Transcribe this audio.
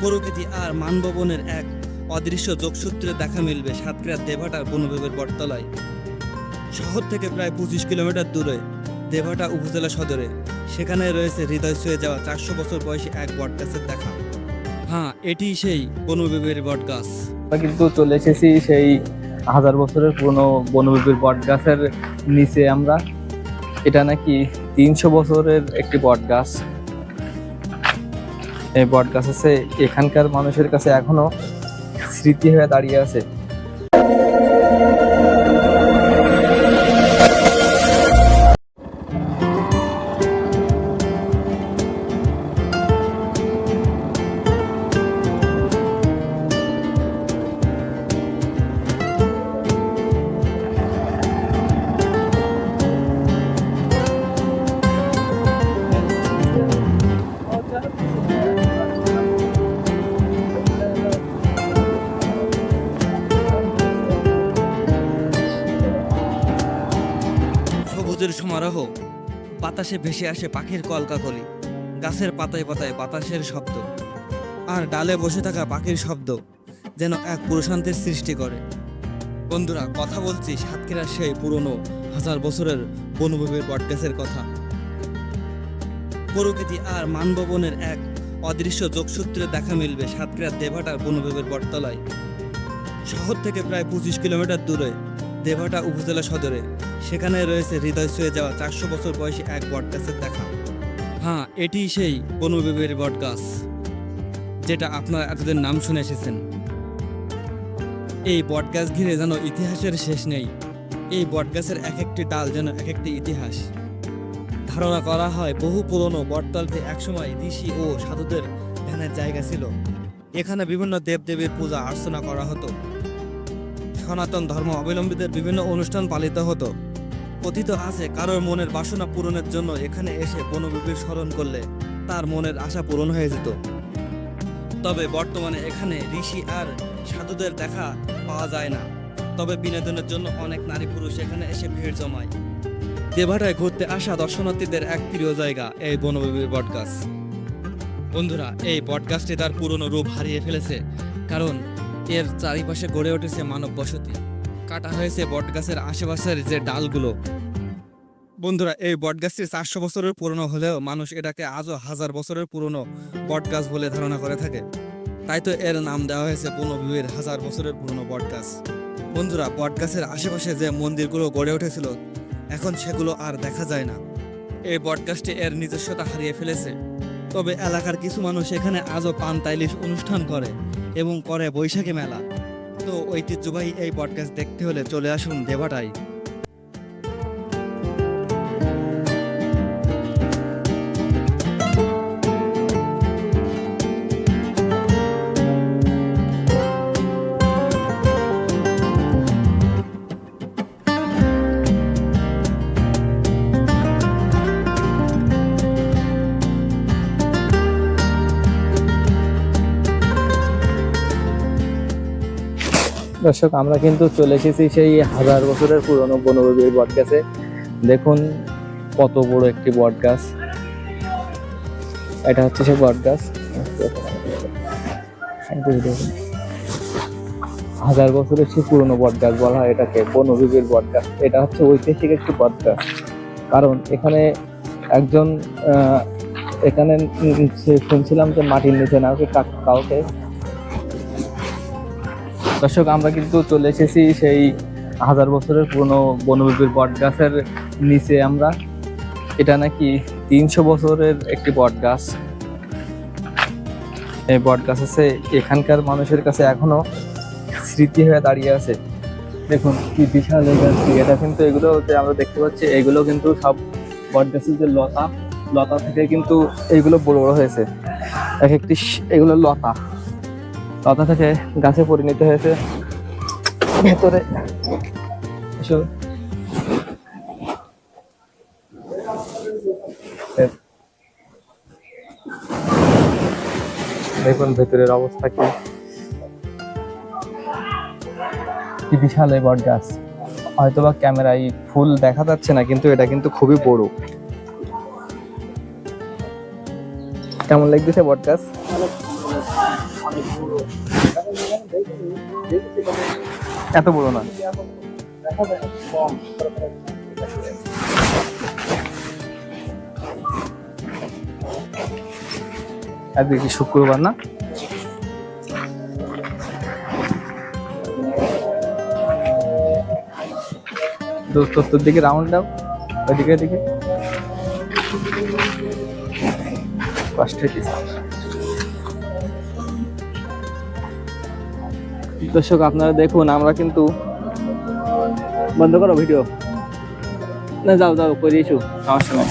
প্রকৃতি আর মানববনের এক অদৃশ্য যোগসূত্রে দেখা মিলবে সাতক্ষীরার দেভাটার বনবিভাগের বটতলায়। শহর থেকে প্রায় পঁচিশ কিলোমিটার দূরে দেভাটা উপজেলা সদরে। সেখানে রয়েছে হৃদয় ছুঁয়ে যাওয়া চারশো বছর বয়সী এক বটগাছের দেখা। হ্যাঁ এটি সেই বনবিভাগের বটগাছ। কিন্তু চলে এসেছি সেই হাজার বছরের পুরনো বনবিবির বটগাছের নিচে আমরা। এটা নাকি তিনশো বছরের একটি বট গাছ এই বট গাছ আছে। এখানকার মানুষের কাছে এখনও স্মৃতি হয়ে দাঁড়িয়ে আছে। সবুজের সমারোহ। বাতাসে ভেসে আসে পাখির কলকাকলি। গাছের পাতায় পাতায় বাতাসের শব্দ। আর ডালে বসে থাকা পাখির শব্দ যেন এক প্রশান্তির সৃষ্টি করে। বন্ধুরা, কথা বলছি সাতক্ষীরার সেই পুরনো হাজার বছরের বনভূমির বটগাছের কথা। প্রকৃতি আর মানববনের এক অদৃশ্য যোগসূত্রে দেখা মিলবে সাতক্ষীরার দেভাটার বনভূমির বটতলায়। শহর থেকে প্রায় পঁচিশ কিলোমিটার দূরে দেভাটা উপজেলা সদরে। সেখানে রয়েছে হৃদয় ছুঁয়ে যাওয়া চারশো বছর বয়সী এক বটগাছের দেখা। হ্যাঁ এটি সেই বনবিবের বটগাছ, যেটা আপনারা এতদিন নাম শুনে এসেছেন। এই বটগাছ ঘিরে যেন ইতিহাসের শেষ নেই, এই বটগাছের এক একটি ডাল যেন এক একটি ইতিহাস। ধারণা করা হয় বহু পুরনো বটতলতে একসময় ঋষি ও সাধুদের ধ্যানের জায়গা ছিল। এখানে বিভিন্ন দেবদেবীর পূজা অর্চনা করা হতো। সনাতন ধর্ম অবলম্বীদের বিভিন্ন অনুষ্ঠান পালিত হতো। কথিত আছে, কারোর মনের বাসনা পূরণের জন্য এখানে এসে বনবিবির স্মরণ করলে তার মনের আশা পূরণ হয়ে যেত। তবে বর্তমানে এখানে ঋষি আর সাধুদের দেখা পাওয়া যায় না। তবে বিনোদনের জন্য অনেক নারী পুরুষ এখানে এসে ভিড় জমায়। দেভাটায় ঘুরতে আসা দর্শনার্থীদের এক প্রিয় জায়গা, এই বনবিবির বটগাছ বন্ধুরা, এই বটগাছটি তার পুরনো রূপ হারিয়ে ফেলেছে, কারণ এর চারিপাশে গড়ে উঠেছে মানব বসতি কাটা হয়েছে বটগাছের আশেপাশের যে ডালগুলো। বন্ধুরা, এই বটগাছটি চারশো বছরের পুরনো হলেও মানুষ এটাকে আজও হাজার বছরের পুরনো বটগাছ বলে ধারণা করে থাকে। তাই তো এর নাম দেওয়া হয়েছে বনবিবির হাজার বছরের পুরনো বটগাছ। বন্ধুরা, বটগাছের আশেপাশে যে মন্দিরগুলো গড়ে উঠেছিল, এখন সেগুলো আর দেখা যায় না। এই বটগাছটি এর নিজস্বতা হারিয়ে ফেলেছে। তবে এলাকার কিছু মানুষ এখানে আজও পান তাইলিশ অনুষ্ঠান করে এবং করে বৈশাখী মেলা। ঐতিহ্যবাহী এই পডকাস্ট দেখতে হলে চলে আসুন দেবাটাই দর্শক, আমরা কিন্তু চলে এসেছি সেই হাজার বছরের পুরনো বনবিবির বট গাছে দেখুন কত বড় একটি বট গাছ এটা হচ্ছে সেই বট গাছ হাজার বছরের সেই পুরনো বট গাছ বলা হয় এটাকে বনবিবির বট গাছ এটা হচ্ছে ঐতিহাসিক একটি বট গাছ কারণ এখানে একজন এখানে শুনছিলাম যে মাটির নিচে কা- কাউকে দর্শক, আমরা কিন্তু চলে এসেছি সেই হাজার বছরের পুরনো বনবিবির বট গাছের নিচে আমরা। এটা নাকি তিনশো বছরের একটি বট গাছ এই বট গাছ আছে, এখানকার মানুষের কাছে এখনও স্মৃতি হয়ে দাঁড়িয়ে আছে। দেখুন, কি বিশাল এই গাছটি। এটা কিন্তু এগুলো আমরা দেখতে পাচ্ছি, এগুলো কিন্তু সব বট গাছের যে লতা লতা থেকে কিন্তু এইগুলো বড় বড় হয়েছে। এক একটি এগুলো লতা। লতা থেকে গাছে পরিণত হয়েছে। ভেতরে। দেখুন ভেতরের অবস্থা কি। কি বিশাল এই বট গাছ। হয়তোবা ক্যামেরায় ফুল দেখা যাচ্ছে না, কিন্তু এটা কিন্তু খুবই বড়। কেমন লাগতেছে বট গাছ? এত বড় না। আজকে কি শুক্রবার না? তোর দিকে রাউন্ড দাও। ওইদিকে ওইদিকে। কষ্টের দর্শক আপনারা দেখুন আমরা কিন্তু বন্ধ করো ভিডিও না যাও যাও করিয়েছো সমস্যা নেই।